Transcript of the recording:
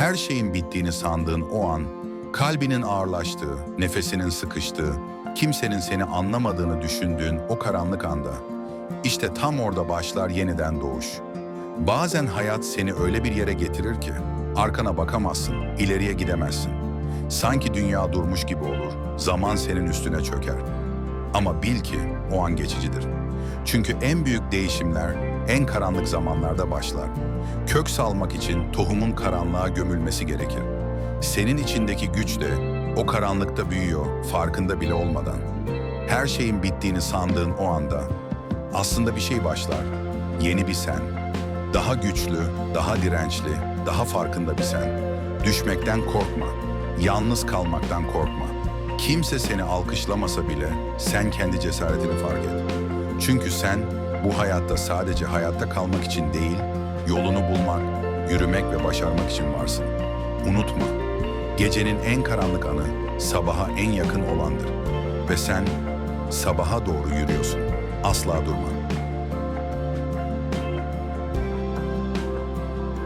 Her şeyin bittiğini sandığın o an, kalbinin ağırlaştığı, nefesinin sıkıştığı, kimsenin seni anlamadığını düşündüğün o karanlık anda, işte tam orada başlar yeniden doğuş. Bazen hayat seni öyle bir yere getirir ki, arkana bakamazsın, ileriye gidemezsin. Sanki dünya durmuş gibi olur, zaman senin üstüne çöker. Ama bil ki o an geçicidir. Çünkü en büyük değişimler en karanlık zamanlarda başlar. Kök salmak için tohumun karanlığa gömülmesi gerekir. Senin içindeki güç de o karanlıkta büyüyor farkında bile olmadan. Her şeyin bittiğini sandığın o anda aslında bir şey başlar. Yeni bir sen. Daha güçlü, daha dirençli, daha farkında bir sen. Düşmekten korkma. Yalnız kalmaktan korkma. Kimse seni alkışlamasa bile sen kendi cesaretini fark et. Çünkü sen bu hayatta sadece hayatta kalmak için değil, yolunu bulmak, yürümek ve başarmak için varsın. Unutma, gecenin en karanlık anı sabaha en yakın olandır. Ve sen sabaha doğru yürüyorsun. Asla durma.